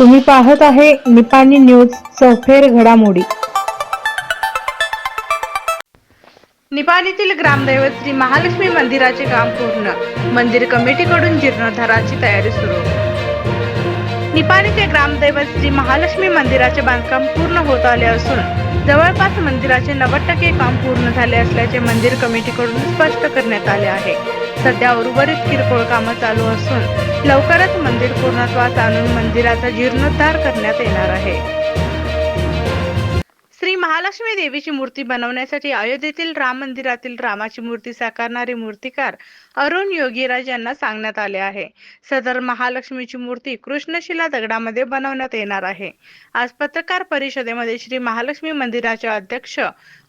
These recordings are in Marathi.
तुम्ही पाहत आहे निपाणी न्यूज चौफेर घडामोडी. निपाणीतील ग्रामदैवत श्री महालक्ष्मी मंदिराचे काम पूर्ण. मंदिर कमिटीकडून जीर्णोद्धाराची तयारी सुरू. निपाणीचे ग्रामदैवत श्री महालक्ष्मी मंदिराचे बांधकाम पूर्ण होत आले असून जवळपास मंदिराचे नव्वद टक्के काम पूर्ण झाले असल्याचे मंदिर कमिटीकडून स्पष्ट करण्यात आले आहे. सध्या उर्वरित किरकोळ कामं चालू असून लवकरच मंदिर पूर्णत्वास आणून मंदिराचा जीर्णोद्धार करण्यात येणार आहे. श्री महालक्ष्मी देवीची मूर्ती बनवण्यासाठी अयोध्येतील राम मंदिरातील रामाची मूर्ती साकारणारे मूर्तिकार अरुण योगीराज यांना सांगण्यात आले आहे. सदर महालक्ष्मीची मूर्ती कृष्णशिला दगडामध्ये बनवण्यात येणार आहे. आज पत्रकार परिषदेमध्ये श्री महालक्ष्मी मंदिराचे अध्यक्ष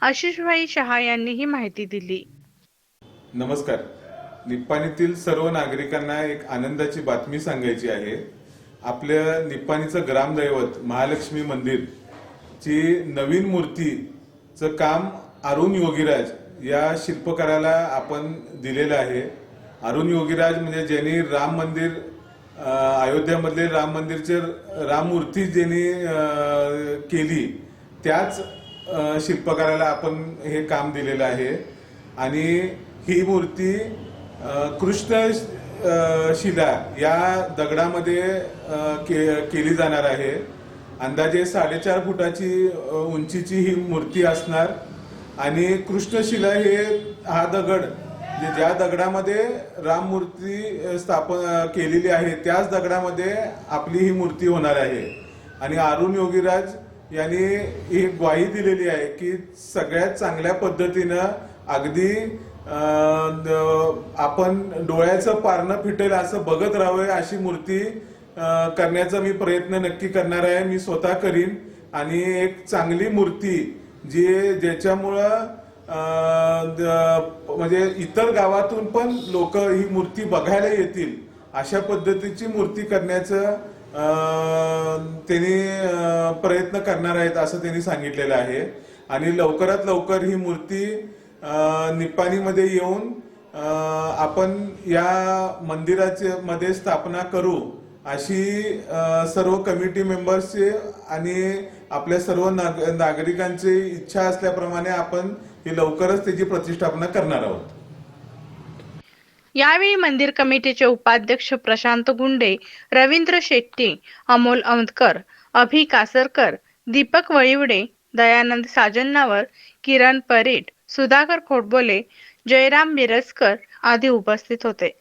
आशिषभाई शहा यांनी ही माहिती दिली. नमस्कार. निप्पाणीतील सर्व नागरिकांना एक आनंदाची बातमी सांगायची आहे. आपल्या निप्पाणीचं ग्रामदैवत महालक्ष्मी मंदिर ची नवीन मूर्तीचं काम अरुण योगीराज या शिल्पकाराला आपण दिलेलं आहे. अरुण योगीराज म्हणजे ज्यांनी राम मंदिर अयोध्यामधले राम मंदिरचे राम मूर्ती ज्यांनी केली त्याच शिल्पकाराला आपण हे काम दिलेलं आहे. आणि ही मूर्ती कृष्ण शिला या दगडामध्ये के- केली जाणार आहे. अंदाजे साडेचार फुटाची उंचीची ही मूर्ती असणार. आणि कृष्णशिला हे हा दगड जे ज्या दगडामध्ये राम मूर्ती स्थापन केलेली आहे त्याच दगडामध्ये आपली ही मूर्ती होणार आहे. आणि अरुण योगीराज यांनी ही ग्वाही दिलेली आहे की सगळ्यात चांगल्या पद्धतीनं अगदी आपण डोळ्याचं पारणं फिटेल असं बघत राहावं अशी मूर्ती करण्याचा मी प्रयत्न नक्की करणार आहे. मी स्वतः करीन. आणि एक चांगली मूर्ती जी ज्याच्यामुळं म्हणजे इतर गावातून पण लोक ही मूर्ती बघायला येतील अशा पद्धतीची मूर्ती करण्याचं त्यांनी प्रयत्न करणार आहेत असं त्यांनी सांगितलेलं आहे. आणि लवकरात लवकर ही मूर्ती निपाणीमध्ये येऊन आपण या मंदिराचे मध्ये स्थापना करू अशी सर्व कमिटी मेंबर्सचे आणि आपल्या सर्व नाग- नागरिकांची इच्छा असल्याप्रमाणे आपण ही लवकरच त्याची प्रतिष्ठापना करणार आहोत. यावेळी मंदिर कमिटीचे उपाध्यक्ष प्रशांत गुंडे रवींद्र शेट्टी अमोल औंधकर अभि कासरकर दीपक वळिवडे दयानंद साजन्नावर किरण परेट सुधाकर खोटबोले जयराम मिरजकर आदी उपस्थित होते.